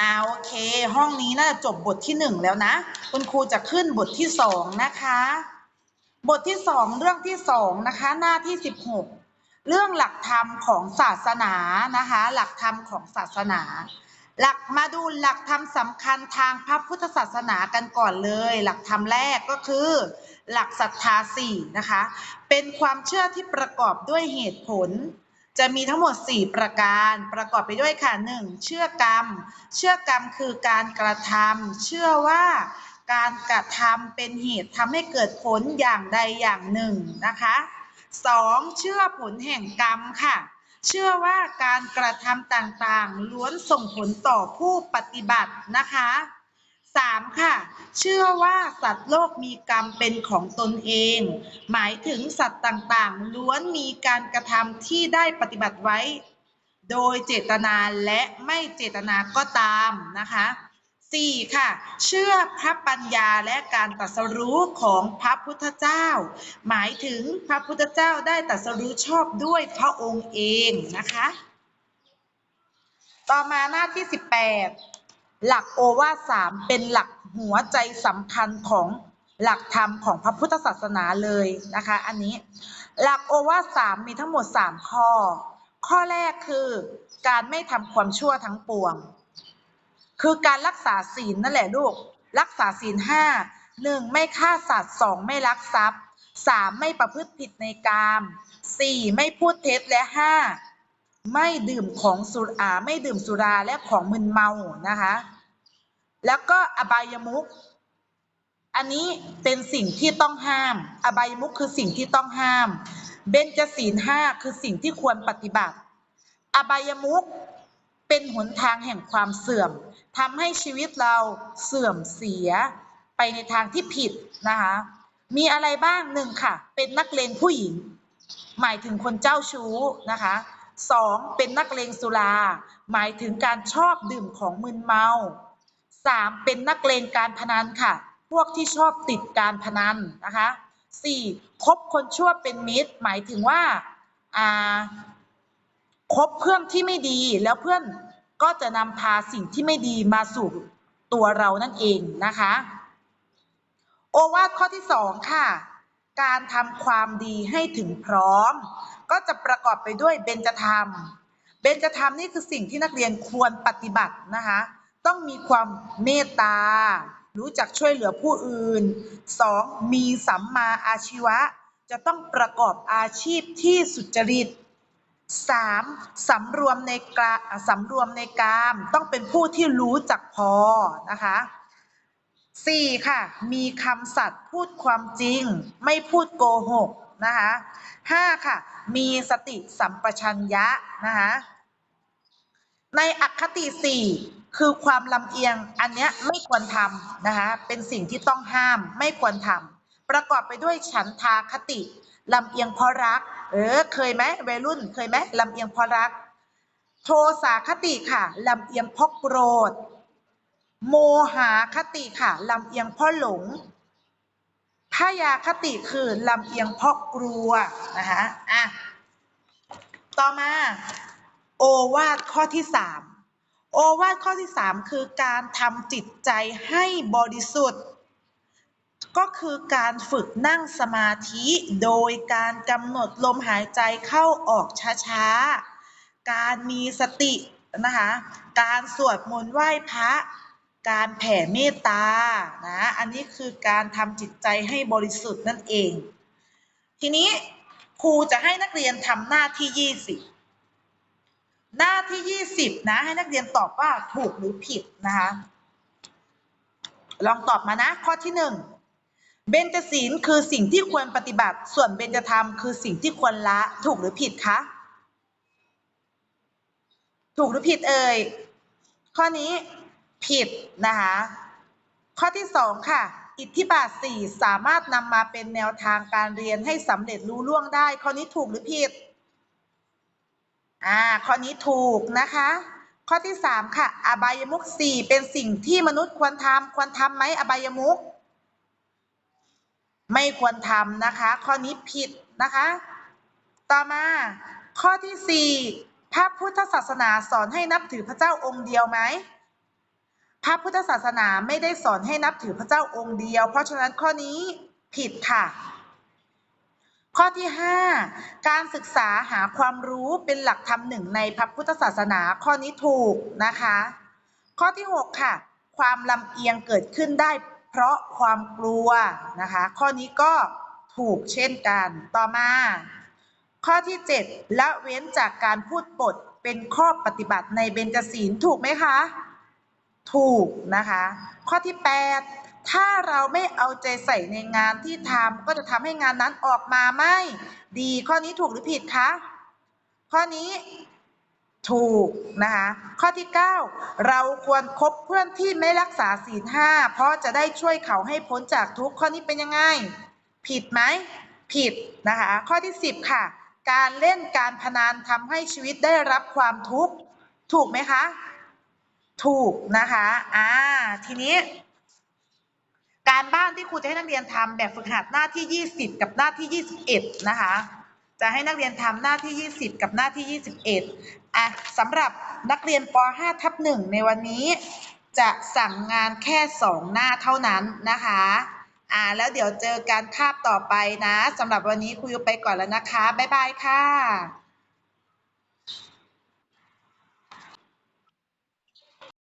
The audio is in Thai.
อ่าโอเค ห้องนี้น่าจะจบบทที่หนึ่งแล้วนะ คุณครูจะขึ้นบทที่สองนะคะ บทที่สองเรื่องที่สองนะคะ หน้าที่สิบหกเรื่องหลักธรรมของศาสนานะคะ หลักธรรมของศาสนา หลักมาดูหลักธรรมสำคัญทางพระพุทธศาสนากันก่อนเลย หลักธรรมแรกก็คือ หลักศรัทธาสี่นะคะ เป็นความเชื่อที่ประกอบด้วยเหตุผล จะมีทั้งหมด 4 ประการประกอบไปด้วยค่ะ 1. เชื่อกรรม เชื่อกรรมคือการกระทำเชื่อว่าการกระทำเป็นเหตุทำให้เกิดผลอย่างใดอย่างหนึ่งนะคะ 2. เชื่อผลแห่งกรรมค่ะ เชื่อว่าการกระทำต่างๆ ล้วนส่งผลต่อผู้ปฏิบัตินะคะ 3. ค่ะ เชื่อว่าสัตว์โลกมีกรรมเป็นของตนเอง หมายถึงสัตว์ต่างๆ ล้วนมีการกระทำที่ได้ปฏิบัติไว้ โดยเจตนาและไม่เจตนาก็ตามนะคะ 4. ค่ะ เชื่อพระปัญญาและการตรัสรู้ของพระพุทธเจ้า หมายถึงพระพุทธเจ้าได้ตรัสรู้ชอบด้วยพระองค์เองนะคะ ต่อมาหน้าที่ 18 หลักโอวาทสามเป็นหลักหัวใจสำคัญของหลักธรรมของพระพุทธศาสนาเลยนะคะ อันนี้หลักโอวาทสามมีทั้งหมด3ข้อ ข้อแรกคือการไม่ทำความชั่วทั้งปวง คือการรักษาศีลนั่นแหละลูก รักษาศีลห้าหนึ่งไม่ฆ่าสัตว์สองไม่ลักทรัพย์สามไม่ประพฤติผิดในกามสี่ไม่พูดเท็จและห้า ไม่ดื่มของสุราไม่ดื่มสุราและของมึนเมานะคะ แล้วก็อบายมุขอันนี้เป็นสิ่งที่ต้องห้าม อบายมุขคือสิ่งที่ต้องห้าม เบญจศีลห้าคือสิ่งที่ควรปฏิบัติ อบายมุขเป็นหนทางแห่งความเสื่อมทำให้ชีวิตเราเสื่อมเสียไปในทางที่ผิดนะคะ มีอะไรบ้างหนึ่งค่ะ เป็นนักเลงผู้หญิง หมายถึงคนเจ้าชู้นะคะ สองเป็นนักเลงสุรา หมายถึงการชอบดื่มของมึนเมาสามเป็นนักเลงการพนันค่ะ พวกที่ชอบติดการพนันนะคะสี่คบคนชั่วเป็นมิตร หมายถึงว่าอ่าคบเพื่อนที่ไม่ดีแล้วเพื่อนก็จะนำพาสิ่งที่ไม่ดีมาสู่ตัวเรานั่นเองนะคะ โอวาทข้อที่สองค่ะ การทำความดีให้ถึงพร้อม ก็จะประกอบไปด้วยเบญจธรรม เบญจธรรมนี่คือสิ่งที่นักเรียนควรปฏิบัตินะคะ ต้องมีความเมตตา รู้จักช่วยเหลือผู้อื่น 2. มีสัมมาอาชีวะ จะต้องประกอบอาชีพที่สุจริต 3. สำรวมในกาสำรวมในกาม ต้องเป็นผู้ที่รู้จักพอนะคะ 4. ค่ะ มีคำสัตย์พูดความจริง ไม่พูดโกหกนะคะ 5. ค่ะ มีสติสัมปชัญญะนะคะในอคติ4คือความลำเอียงอันเนี้ยไม่ควรทำนะคะเป็นสิ่งที่ต้องห้ามไม่ควรทำประกอบไปด้วยฉันทาคติลำเอียงเพราะรัก เออเคยไหมวัยรุ่นเคยไหมลำเอียงเพราะรัก โทสาคติค่ะลำเอียงเพราะโกรธ โมหาคติค่ะลำเอียงเพราะหลงพยาคติคือลำเอียงเพราะกลัวนะคะอะต่อมา โอวาทข้อที่สามโอวาทข้อที่สามคือการทำจิตใจให้บริสุทธิ์ ก็คือการฝึกนั่งสมาธิโดยการกำหนดลมหายใจเข้าออกช้าๆ การมีสตินะคะ การสวดมนต์ไหว้พระ การแผ่เมตตานะ อันนี้คือการทำจิตใจให้บริสุทธิ์นั่นเอง ทีนี้ครูจะให้นักเรียนทำหน้าที่ 20 หน้าที่ 20 นะ ให้นักเรียนตอบว่าถูกหรือผิดนะคะ ลองตอบมานะ ข้อที่ 1 เบญจศีลคือสิ่งที่ควรปฏิบัติ ส่วนเบญจธรรมคือสิ่งที่ควรละถูกหรือผิดคะ ถูกหรือผิดเอ่ย ข้อนี้ ผิดนะคะ ข้อที่สองค่ะ อิทธิบาทสี่สามารถนำมาเป็นแนวทางการเรียนให้สำเร็จรู้ล่วงได้ ข้อนี้ถูกหรือผิด อ่า ข้อนี้ถูกนะคะ ข้อที่สามค่ะ อบายมุขสี่เป็นสิ่งที่มนุษย์ควรทำควรทำไหมอบายมุขไม่ควรทำนะคะ ข้อนี้ผิดนะคะ ต่อมาข้อที่สี่พระพุทธศาสนาสอนให้นับถือพระเจ้าองค์เดียวไหม พระพุทธศาสนาไม่ได้สอนให้นับถือพระเจ้าองค์เดียว เพราะฉะนั้นข้อนี้ผิดค่ะ ข้อที่ 5 การศึกษาหาความรู้เป็นหลักธรรมหนึ่งในพระพุทธศาสนาข้อนี้ถูกนะคะ ข้อที่ 6 ค่ะ ความลำเอียงเกิดขึ้นได้เพราะความกลัวนะคะ ข้อนี้ก็ถูกเช่นกัน ต่อมา ข้อที่ 7 ละเว้นจากการพูดปดเป็นข้อปฏิบัติในเบญจศีลถูกไหมคะ ถูกนะคะ ข้อที่ 8 ถ้าเราไม่เอาใจใส่ในงานที่ทำก็จะทำให้งานนั้นออกมาไม่ดีข้อนี้ถูกหรือผิดคะข้อนี้ถูกนะคะ ข้อที่ 9 เราควรคบเพื่อนที่ไม่รักษาศีลห้าเพราะจะได้ช่วยเขาให้พ้นจากทุกข์ข้อนี้เป็นยังไง ผิดไหมผิดนะคะ ข้อที่ 10 ค่ะ การเล่นการพนันทำให้ชีวิตได้รับความทุกข์ถูกไหมคะ ถูกนะคะ อ่า ทีนี้ การบ้านที่ครูจะให้นักเรียนทำแบบฝึกหัดหน้าที่ 20 กับหน้าที่ 21 นะคะ จะให้นักเรียนทำหน้าที่ 20 กับหน้าที่ 21 อะสำหรับนักเรียนป .5 ทับ1ในวันนี้ จะสั่งงานแค่ 2 หน้าเท่านั้นนะคะ อ่า แล้วเดี๋ยวเจอกันคาบต่อไปนะสำหรับวันนี้ครูยุไปก่อนแล้วนะคะ บ๊ายบายค่ะ